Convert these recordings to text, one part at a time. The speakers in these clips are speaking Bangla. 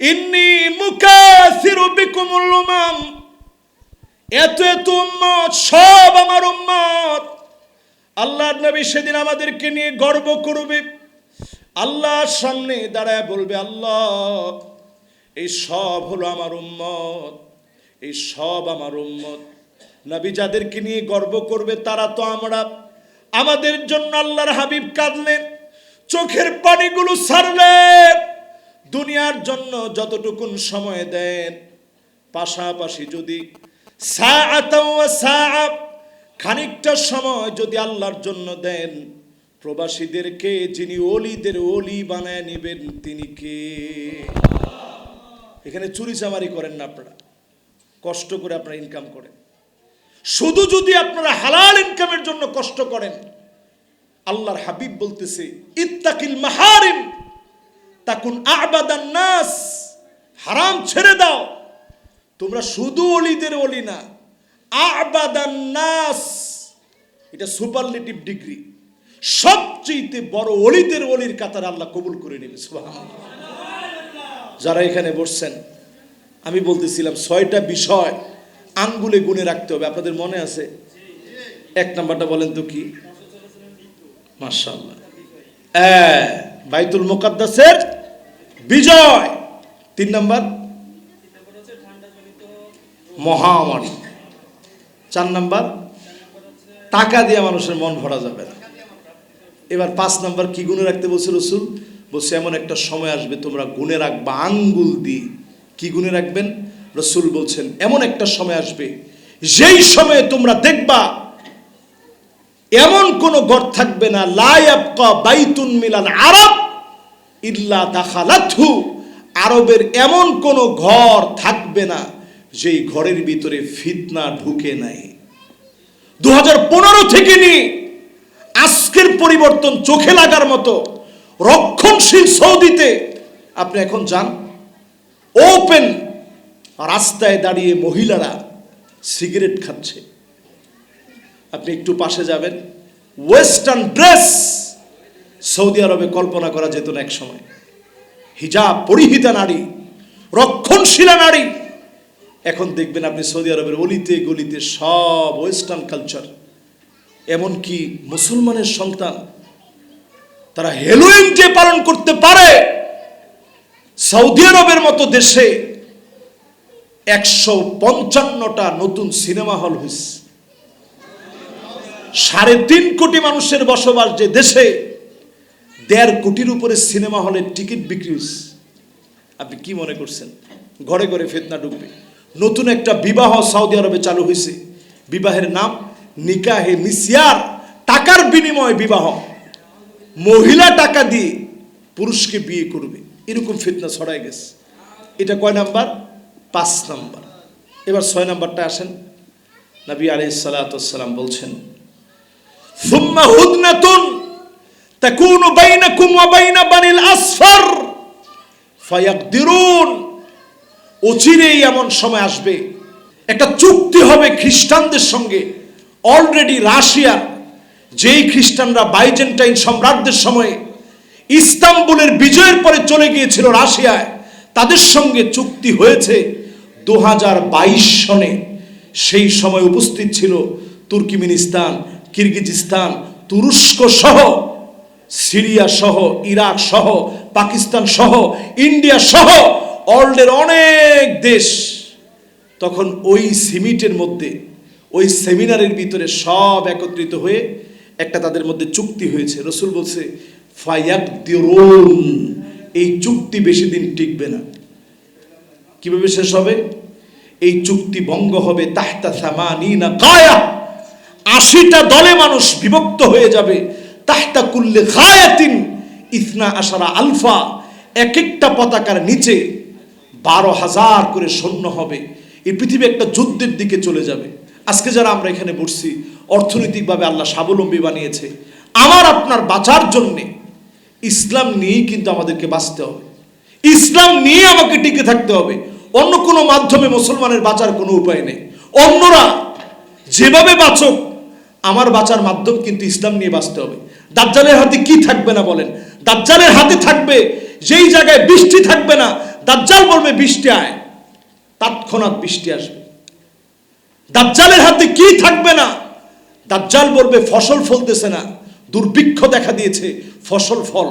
ইন্নি মুকাসিরু বিকুমুল উমাম। এত এত উম্মত, সব আমার উম্মত। আল্লাহর নবী সেদিন আমাদেরকে নিয়ে গর্ব করবে। আল্লাহর সামনে দাঁড়ায় বলবে, আল্লাহ, এই সব হলো আমার উম্মত। এই সব আমার উম্মত। নবী যাদেরকে নিয়ে গর্ব করবে, তারা তো আমরা। আমাদের জন্য আল্লাহর হাবিব কাঁদলেন, চোখের পানিগুলো ছাড়লেন দুনিয়ার জন্য যতটুকুন সময় দেন, পাশাপাশি যদি খানিকটা সময় যদি আল্লাহর জন্য দেন, প্রবাসীদেরকে যিনি অলিদের অলি বানায় নেবেন, তিনি কে? এখানে চুরি চামারি করেন না আপনারা। কষ্ট করে আপনারা ইনকাম করেন। শুধু যদি আপনারা হালাল ইনকামের জন্য কষ্ট করেন, আল্লাহর হাবিব বলতেছে, ইত্তাকিল মাহারিম তাকুন আবাদান নাস, হারাম ছেড়ে দাও। তোমরা শুধু অলিদের অলি না, আবাদান নাস, এটা সুপারলেটিভ ডিগ্রি। সবচেয়ে বড় অলিদের অলির কাতার আল্লাহ কবুল করে নেবে যারা এখানে বসছেন, আমি বলতেছিলাম ছয়টা বিষয় আঙ্গুলে গুনে রাখতে হবে, আপনাদের মনে আছে? এক নাম্বারটা বলেন তো কি? মার্শাল্লাহ বাইতুল মোকাদ্দাসের বিজয়! তিন নাম্বার। মহামারী। চার নাম্বার। টাকা দিয়ে মানুষের মন ভরা যাবে না। এবার পাঁচ নাম্বার কি গুণে রাখতে বলছে রসুল? বলছে, এমন একটা সময় আসবে, তোমরা গুণে রাখবা আঙ্গুল দিয়ে। কি গুণে রাখবেন? রসুল বলছেন, এমন একটা সময় আসবে, যেই সময়ে তোমরা দেখবা, এমন কোন ঘর থাকবে না। লায়াবকা বাইতুন মিলাল আরব। ইল্লা দাখালাথু আরবের এমন কোন ঘর থাকবে না যেই ঘরের ভিতরে ফিতনা ঢুকে নাই। দুই হাজার পনেরো থেকে নিয়ে আজকের পরিবর্তন চোখে লাগার মতো রক্ষণশীল সৌদিতে, আপনি এখন যান। ওপেন রাস্তায় দাঁড়িয়ে মহিলারা সিগারেট খাচ্ছে। আপনি একটু পাশে যাবেন। ওয়েস্টার্ন ড্রেস সৌদি আরবে কল্পনা করা যেত না এক সময়। হিজাব পরিহিতা নারী, রক্ষণশীলা নারী। এখন দেখবেন আপনি সৌদি আরবের অলিতে গলিতে সব ওয়েস্টার্ন কালচার, এমনকি মুসলমানের সন্তান, তারা হেলোইন যে পালন করতে পারে। সৌদি আরবের মতো দেশে একশো পঞ্চান্নটা নতুন সিনেমা হল হয়েছে সাড়ে তিন কোটি মানুষের বসবাস যে দেশে দেড় কোটির উপরে সিনেমা হলে টিকিট বিক্রি হয়েছে আপনি কি মনে করছেন? ঘরে ঘরে ফেতনা ঢুকবে। নতুন একটা বিবাহ সৌদি আরবে চালু হয়েছে বিবাহের নাম নিকাহে মিসিয়ার টাকার বিনিময়ে বিবাহ। মহিলা টাকা দিয়ে পুরুষকে বিয়ে করবে। এরকম ফিতনা ছড়াই গেছে। এটা কয় নাম্বার? পাঁচ নাম্বার। এবার ছয় নাম্বারটা আসেন। নবী আলি সালাতাম বলছেন, সুম্মা হুদনাতুন تكون بينكم وبين بني الأصفر فيقدرون অচিরেই এমন সময় আসবে একটা চুক্তি হবে খ্রিস্টানদের সঙ্গে অলরেডি রাশিয়া যেই খ্রিস্টানরা বাইজেন্টাইন সম্রাটদের সময়ে ইস্তাম্বুলের বিজয়ের পরে চলে গিয়েছিল রাশিয়ায় তাদের সঙ্গে চুক্তি হয়েছে দু সনে সেই সময় উপস্থিত ছিল তুর্কিমিনিস্তান কিরগিজিস্তান তুরস্ক সহ সিরিয়া সহ, ইরাক সহ, পাকিস্তান সহ, ইন্ডিয়া সহ, ওয়ার্ল্ডের অনেক দেশ তখন ওই সিমিটের মধ্যে, ওই সেমিনারের ভিতরে সব একত্রিত হয়ে একটা তাদের মধ্যে চুক্তি হয়েছে। রসুল বলছে এই চুক্তি বেশি দিন টিকবে না। কীভাবে শেষ হবে? এই চুক্তি ভঙ্গ হবে তাহতা সামানি না কায়া আশিটা দলে মানুষ বিভক্ত হয়ে যাবে। তাহতা কুল্লে খায়াতিন ইসনা আশারা আলফা। এক একটা পতাকার নিচে বারো হাজার করে সৈন্য হবে। এই পৃথিবী একটা যুদ্ধের দিকে চলে যাবে। আজকে যারা আমরা এখানে বসছি, অর্থনৈতিকভাবে আল্লাহ স্বাবলম্বী বানিয়েছে, আমার আপনার বাঁচার জন্যে ইসলাম নিয়েই কিন্তু আমাদেরকে বাঁচতে হবে। ইসলাম নিয়ে আমাকে টিকে থাকতে হবে। অন্য কোনো মাধ্যমে মুসলমানের বাঁচার কোনো উপায় নেই। অন্যরা যেভাবে বাঁচক, আমার বাঁচার মাধ্যম কিন্তু ইসলাম নিয়ে বাঁচতে হবে। দাজ্জালের হাতে কি থাকবে না বলেন? দাজ্জালের হাতে থাকবে, যেই জায়গায় বৃষ্টি থাকবে না, দাজ্জাল বলবে বৃষ্টি আয়। তৎক্ষণাৎ বৃষ্টি আসবে। দাজ্জালের হাতে কি থাকবে না, দাজ্জাল বলবে ফসল ফলতেছে না। দুর্ভিক্ষ দেখা দিয়েছে, ফসল ফল।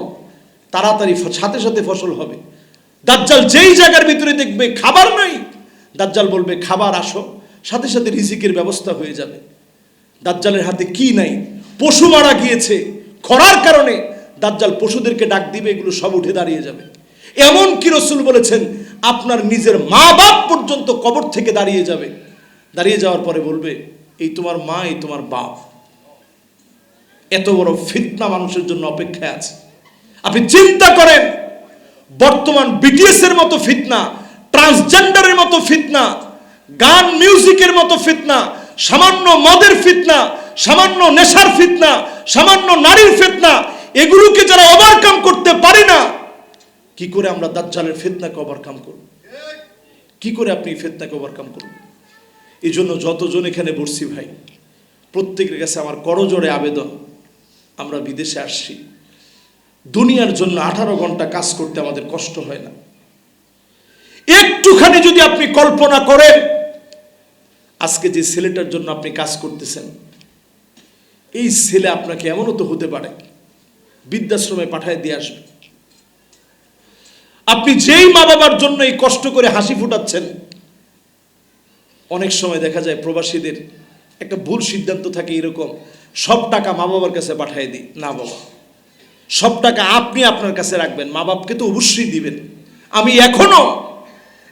তাড়াতাড়ি সাথে সাথে ফসল হবে। দাজ্জাল যেই জায়গার ভিতরে দেখবে খাবার নাই, দাজ্জাল বলবে খাবার আসো। সাথে সাথে রিজিকের ব্যবস্থা হয়ে যাবে। দাজ্জালের হাতে কি নাই? পশু মারা গিয়েছে খরার কারণে দাজ্জাল পশুদেরকে ডাক দিবে, এগুলো সব উঠে দাঁড়িয়ে যাবে। এমন কি রসুল বলেছেন, আপনার নিজের মা বাপ পর্যন্ত কবর থেকে দাঁড়িয়ে যাবে। দাঁড়িয়ে যাওয়ার পরে বলবে, এই তোমার মা, এই তোমার বাপ। এত বড় ফিতনা মানুষের জন্য অপেক্ষায় আছে। আপনি চিন্তা করেন, বর্তমান বিটিএস এর মতো ফিতনা ট্রান্সজেন্ডারের মতো ফিতনা, গান মিউজিকের মতো ফিতনা, সামান্য মদের ফিতনা সামান্য নেশার ফিতনা, সামান্য নারীর ফিতনা, এগুলোকে যারা ওভারকাম করতে পারি না, কি করে আমরা দাজ্জালের ফিতনাকে ওভারকাম করব? কি করে আপনি এই ফিতনাকে ওভারকাম করবেন? এই জন্য যতজন এখানে বসছি ভাই, প্রত্যেকের কাছে আমার করজোড়ে আবেদন, আমরা বিদেশে আসছি। দুনিয়ার জন্য আঠারো ঘণ্টা কাজ করতে আমাদের কষ্ট হয় না। একটুখানি যদি আপনি কল্পনা করেন, আজকে যে ছেলেটার জন্য আপনি কাজ করতেছেন এই ছেলে আপনাকে এমনও তো হতে পারে। বৃদ্ধাশ্রমে পাঠায় দিয়ে আসবে। আপনি যেই মা বাবার জন্য এই কষ্ট করে হাসি ফুটাচ্ছেন, অনেক সময় দেখা যায় প্রবাসীদের একটা ভুল সিদ্ধান্ত থাকে এরকম, সব টাকা মা বাবার কাছে পাঠিয়ে দিই। না বাবা, সব টাকা আপনি আপনার কাছে রাখবেন মা বাপকে তো অবশ্যই দিবেন। আমি এখনও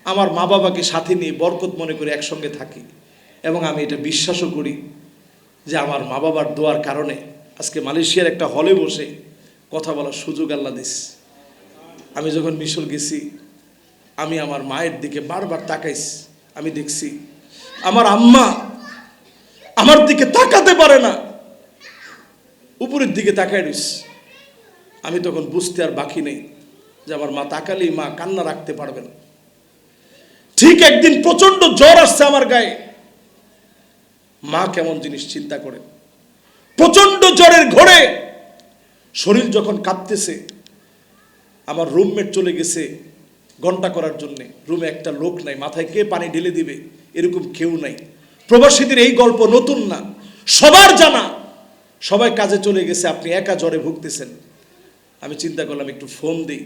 আমার মা বাবাকে সাথে নিয়ে বরকত মনে করে একসঙ্গে থাকি এবং আমি এটা বিশ্বাসও করি। যে আমার মা বাবার দোয়ার কারণে আজকে মালয়েশিয়ার একটা হলে বসে কথা বলার সুযোগ আল্লাহ দিস। আমি যখন মিশর গেছি, আমি আমার মায়ের দিকে বারবার তাকাইছি। আমি দেখছি, আমার আম্মা আমার দিকে তাকাতে পারে না। উপরের দিকে তাকায় রইস। আমি তখন বুঝতে আর বাকি নেই যে আমার মা তাকালেই মা কান্না রাখতে পারবে না। ঠিক একদিন প্রচণ্ড জ্বর আসছে আমার গায়ে। মা কেমন জিনিস চিন্তা করে? প্রচণ্ড জ্বরের ঘরে। শরীর যখন কাঁপতেছে, আমার রুমমেট চলে গেছে ঘণ্টা করার জন্য। রুমে একটা লোক নাই, মাথায় কে পানি ঢেলে দিবে? এরকম কেউ নাই। প্রবাসীদের এই গল্প নতুন না। সবার জানা। সবাই কাজে চলে গেছে, আপনি একা জ্বরে ভুগতেছেন। আমি চিন্তা করলাম, একটু ফোন দিই।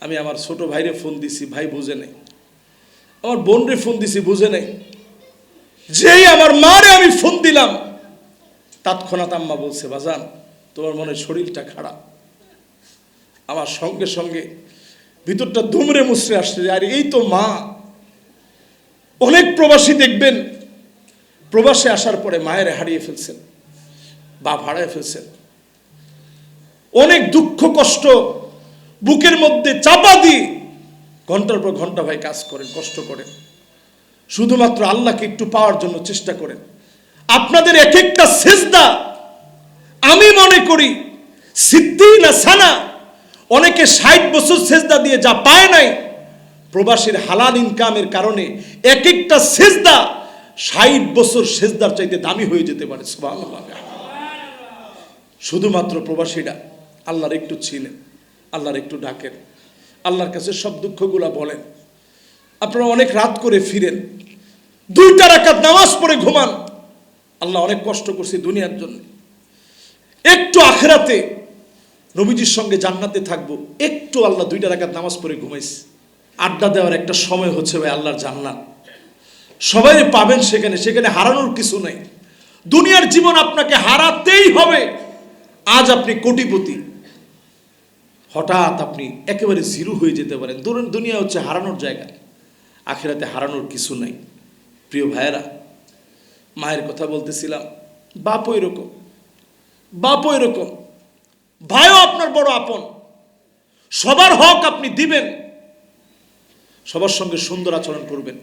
আমি আমার ছোট ভাইরে ফোন দিছি, ভাই বুঝে নেই। আমার বোনরে ফোন দিছি, বুঝে নেই। যেই আমার মারে আমি ফোন দিলাম, তৎক্ষণাৎ আম্মা বলছে, বাজান, তোমার মনে শরীরটা খারাপ? আমার সঙ্গে সঙ্গে ভিতরটা দুমড়ে মুচড়ে আসছে আর, এই তো মা। অনেক প্রবাসী দেখবেন, প্রবাসে আসার পরে মায়ের হারিয়ে ফেলছেন বাপ হারিয়ে ফেলছেন। অনেক দুঃখ, কষ্ট বুকের মধ্যে চাপা দিয়ে ঘণ্টার পর ঘণ্টা ভাই কাজ করেন, কষ্ট করেন। শুধুমাত্র আল্লাহকে একটু পাওয়ার জন্য চেষ্টা করেন। আপনাদের এক একটা সেজদা আমি মনে করি সিদ্ধি না সানা অনেকে ষাট বছর সেজদা দিয়ে যা পায় নাই, প্রবাসীর হালাল ইনকামের কারণে এক একটা সেজদা ষাট বছর সেজদার চাইতে দামি হয়ে যেতে পারে। শুধুমাত্র প্রবাসীরা আল্লাহর একটু ছিলেন, আল্লাহর একটু ডাকেন, আল্লাহর কাছে সব দুঃখগুলা বলেন। আপনারা অনেক রাত করে ফিরেন দুইটা রাকাত নামাজ পড়ে ঘুমান। আল্লাহ অনেক কষ্ট করছি দুনিয়ার জন্য। একটু আখরাতে নবীজির সঙ্গে জান্নাতে থাকব, একটু আল্লাহ দুইটা রাকাত নামাজ পড়ে ঘুমাইছি আড্ডা দেওয়ার একটা সময় হচ্ছে ভাই আল্লাহর জান্নাত। সবাই পাবেন সেখানে সেখানে হারানোর কিছু নাই। দুনিয়ার জীবন আপনাকে হারাতেই হবে। আজ আপনি কোটিপতি। হঠাৎ আপনি একেবারে জিরো হয়ে যেতে পারেন। দুনিয়া হচ্ছে হারানোর জায়গা, আখেরাতে হারানোর কিছু নাই। প্রিয় ভাইয়েরা, মায়ের কথা বলতেছিলাম, বাপও এরকম বাপও এরকম, ভাইও আপনার বড় আপন, সবার হক আপনি দিবেন, সবার সঙ্গে সুন্দর আচরণ করবেন,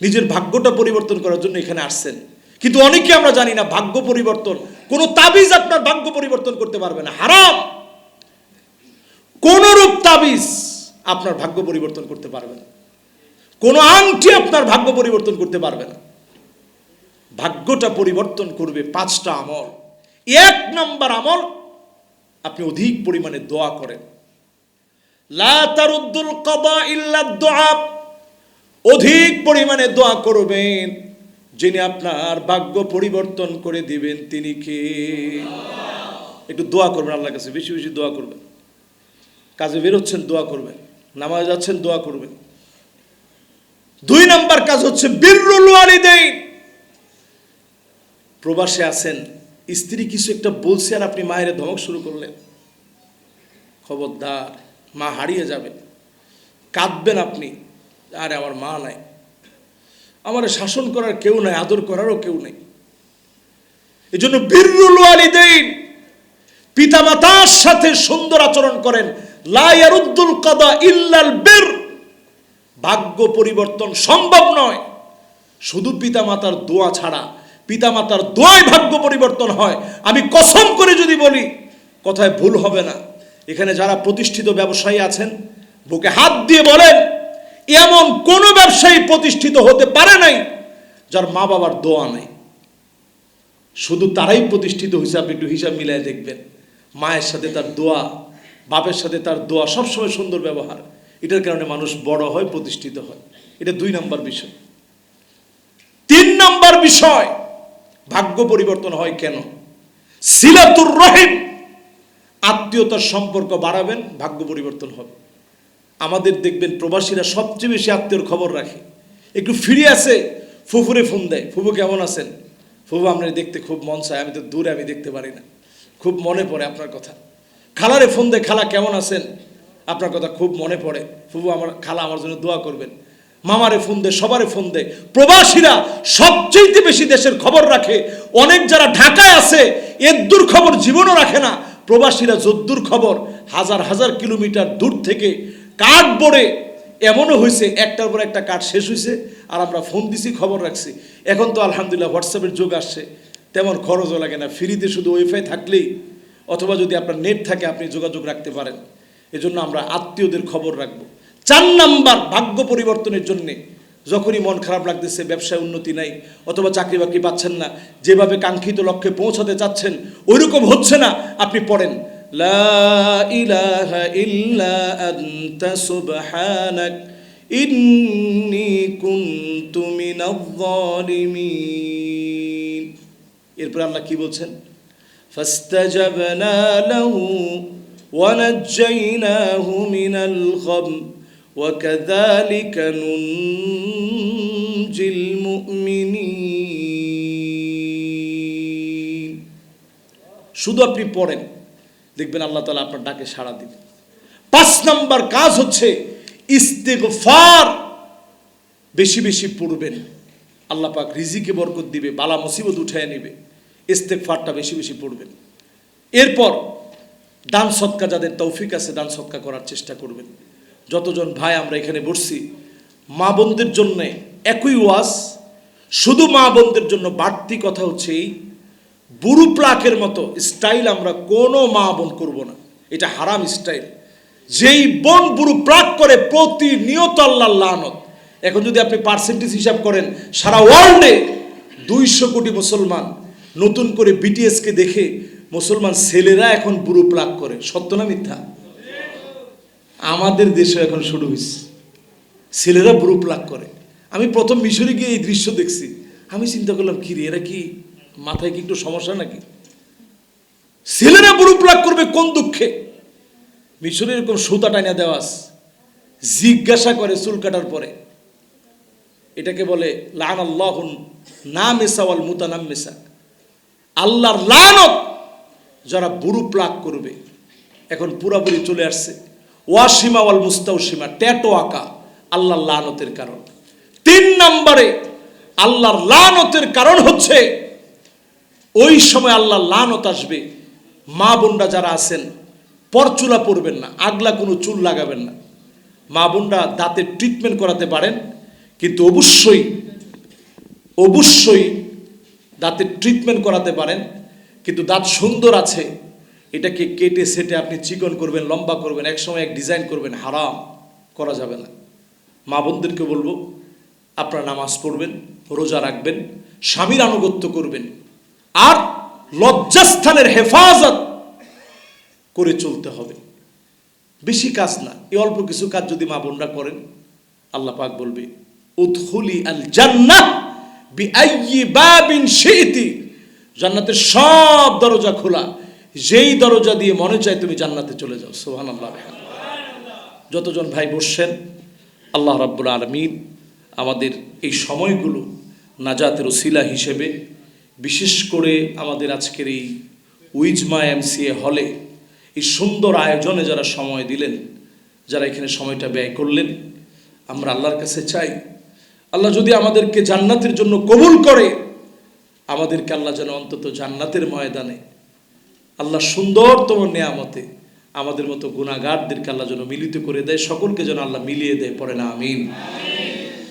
নিজের ভাগ্যটা পরিবর্তন করার জন্য এখানে আসছেন। কিন্তু অনেকে আমরা জানি না ভাগ্য পরিবর্তন, কোনো তাবিজ আপনার ভাগ্য পরিবর্তন করতে পারবে না, হারাম। কোন রূপ তাবিজ আপনার ভাগ্য পরিবর্তন করতে পারবে না। কোন আংটি আপনার ভাগ্য পরিবর্তন করতে পারবে না। ভাগ্যটা পরিবর্তন করবে পাঁচটা আমল। এক নাম্বার আমল, আপনি অধিক পরিমাণে দোয়া করেন। লা তারুদ্দুল কাদা ইল্লা দুআ অধিক পরিমাণে দোয়া করবেন, যিনি আপনার ভাগ্য পরিবর্তন করে দিবেন তিনি কে? একটু দোয়া করবেন আল্লাহর কাছে, বেশি বেশি দোয়া করবেন। কাজে বেরোচ্ছেন, দোয়া করবেন। নামাজ যাচ্ছেন, দোয়া করবেন। দুই নাম্বার কাজ হচ্ছে বীররুল ওয়ালিদাইন। প্রবাসে আছেন, স্ত্রী কিছু একটা বলছে আর আপনি মায়ের ধমক শুরু করলেন। খবরদার, মা হারিয়ে যাবে কাঁদবেন আপনি, আরে আমার মা নাই। আমার শাসন করার কেউ নাই, আদর করারও কেউ নেই। এই জন্য বীররুল ওয়ালিদাইন পিতামাতার সাথে সুন্দর আচরণ করেন। লা ইয়ারুদ্দুল কাদা ইল্লাল বীর। ভাগ্য পরিবর্তন সম্ভব নয়। শুধু পিতামাতার দোয়া ছাড়া, পিতামাতার দোয়ায় ভাগ্য পরিবর্তন হয়। আমি কসম করে যদি বলি, কথায় ভুল হবে না। এখানে যারা প্রতিষ্ঠিত ব্যবসায়ী আছেন, বুকে হাত দিয়ে বলেন, এমন কোন ব্যবসায়ী প্রতিষ্ঠিত হতে পারে নাই যার মা বাবার দোয়া নেই। শুধু তারাই প্রতিষ্ঠিত আপনি একটু হিসাব মিলাই দেখবেন। মায়ের সাথে তার দোয়া, বাপের সাথে তার দোয়া সবসময় সুন্দর ব্যবহার। এটার কারণে মানুষ বড় হয়, প্রতিষ্ঠিত হয়। এটা দুই নম্বর বিষয়। তিন নম্বর বিষয়, ভাগ্য পরিবর্তন হয় কেন? সিলাতুর রহিম, আত্মীয়তার সম্পর্ক বাড়াবেন, ভাগ্য পরিবর্তন হবে। আমাদের দেখবেন প্রবাসীরা সবচেয়ে বেশি আত্মীয়র খবর রাখে। একটু ফিরে আসে, ফুফুরে ফোন দেয়, ফুফু কেমন আছেন? ফুফু আপনার দেখতে খুব মন চায়, আমি তো দূরে, আমি দেখতে পারি না। খুব মনে পড়ে আপনার কথা। খালারে ফোন দেয়, খালা কেমন আছেন? আপনার কথা খুব মনে পড়ে। ফুফু, আমার খালা আমার জন্য দোয়া করবেন। মামারে ফোন দেয় সবারে ফোন দেয় প্রবাসীরা সবচেয়ে বেশি দেশের খবর রাখে। অনেক যারা ঢাকায় আছে, এর দূর খবর জীবনও রাখে না। প্রবাসীরা যদ্দূর খবর, হাজার হাজার কিলোমিটার দূর থেকে কাঠ বোর্ডে এমনও হয়েছে, একটার পর একটা কাঠ শেষ হয়েছে, আর আমরা ফোন দিছি, খবর রাখছি। এখন তো আলহামদুলিল্লাহ হোয়াটসঅ্যাপের যুগ আসছে। তেমন খরচও লাগে না। ফ্রিতে শুধু ওয়াইফাই থাকলেই, অথবা যদি আপনার নেট থাকে, আপনি যোগাযোগ রাখতে পারেন। এজন্য আমরা আত্মীয়দের খবর রাখবো চার নাম্বার ভাগ্য পরিবর্তনের জন্যে যখনই মন খারাপ লাগতেছে ব্যবসায় উন্নতি নাই অথবা চাকরি বাকরি পাচ্ছেন না যেভাবে কাঙ্ক্ষিত লক্ষ্যে পৌঁছাতে চাচ্ছেন ওইরকম হচ্ছে না আপনি পড়েন লা ইলাহা ইল্লা আনতা সুবহানাক ইন্নী কুনতু মিনাজ-জালিমিন এরপর আল্লাহ কি বলছেন فاستجبنا له ونجيناه من الغم وكذلك ننجي المؤمنين শুধু আপনি পড়েন দেখবেন আল্লাহ তালা আপনার ডাকে সাড়া দিবে পাঁচ নাম্বার কাজ হচ্ছে ইস্তেগফার বেশি বেশি পড়বেন আল্লাহ পাক রিজিকে বরকত দিবে বালা মুসিবত উঠায় নেবে ইস্তেগফারটা বেশি বেশি পড়বেন এরপর দান সৎকা যাদের তৌফিক আছে দান সৎকা করার চেষ্টা করবেন। যতজন ভাই আমরা এখানে বসছি, মা বোনদের জন্য একই ওয়াজ, শুধু মা বোনদের জন্য বাড়তি কথা হচ্ছে এই, বুড়ু প্লাকের মতো স্টাইল আমরা কোনো মা বোন করব না। এটা হারাম স্টাইল। যেই বোন বুড়ু প্লাক করে প্রতিনিয়ত আল্লাহ লানত। এখন যদি আপনি পার্সেন্টেজ হিসাব করেন, সারা ওয়ার্ল্ডে দুইশো কোটি মুসলমান নতুন করে বিটিএসকে দেখে মুসলমান ছেলেরা এখন বুড়ো প্লাক করে, সত্য না মিথ্যা? আমাদের দেশে এখন শুরু হয়েছে। ছেলেরা বুড়ো প্লাক করে। আমি প্রথম মিশরে গিয়ে এই দৃশ্য দেখছি। আমি চিন্তা করলাম, কি রে, এরা কি মাথায় কি একটু সমস্যা নাকি? ছেলেরা বুড়ো প্লাক করবে কোন দুঃখে? মিশরে এরকম সুতা টাইনা দেওয়াস জিজ্ঞাসা করে চুল কাটার পরে। এটাকে বলে লান আল্লাহ না মেসাওয়াল মুতানাম মেসা আল্লাহর লানত যারা বুড়ু প্লাক করবে, এখন পুরাপুরি চলে আসছে। ওয়াসিমা ওয়াল মুস্তাউসিমা, ট্যাটো আঁকা, আল্লাহর লানতের কারণ। তিন নম্বরে, আল্লাহর লানতের কারণ হচ্ছে, ওই সময় আল্লাহর লানত আসবে। মা বোনরা যারা আছেন, পরচুলা পরবেন না, আগলা কোনো চুল লাগাবেন না। মা বোনরা দাঁতের ট্রিটমেন্ট করাতে পারেন, কিন্তু অবশ্যই অবশ্যই দাঁতের ট্রিটমেন্ট করাতে পারেন। কিন্তু দাঁত সুন্দর আছে, এটাকে কেটে সেটে আপনি চিকন করবেন, লম্বা করবেন এক সময় এক ডিজাইন করবেন, হারাম, করা যাবে না। মা বোনদেরকে বলব, আপনারা নামাজ পড়বেন, রোজা রাখবেন, স্বামীর আনুগত্য করবেন, আর লজ্জাস্থানের হেফাজত করে চলতে হবে। বেশি কাজ না, এই অল্প কিছু কাজ যদি মা বোনরা করেন, আল্লাহ পাক বলবে, উদখুলি আল জান্নাহ বিআইয়ি বাবিন শিইতি জান্নাতের সব দরজা খোলা। যেই দরজা দিয়ে মনে চায় তুমি জান্নাতে চলে যাও, সুবহানাল্লাহ। যতজন ভাই বসছেন, আল্লাহ রাব্বুল আলমিন আমাদের এই সময়গুলো নাজাতের ওসিলা হিসেবে বিশেষ করে আমাদের আজকের এই উইজমা এমসিএ হলে এই সুন্দর আয়োজনে যারা সময় দিলেন, যারা এখানে সময়টা ব্যয় করলেন, আমরা আল্লাহর কাছে চাই। আল্লাহ যদি আমাদেরকে জান্নাতের জন্য কবুল করে আমাদেরকে আল্লাহ যেন অন্তত জান্নাতের ময়দানে, আল্লাহ সুন্দরতম নেয়ামতে আমাদের মতো গুণাগারদেরকে আল্লাহ যেন মিলিত করে দেয়, সকলকে যেন আল্লাহ মিলিয়ে দেয় পরে না, আমিন।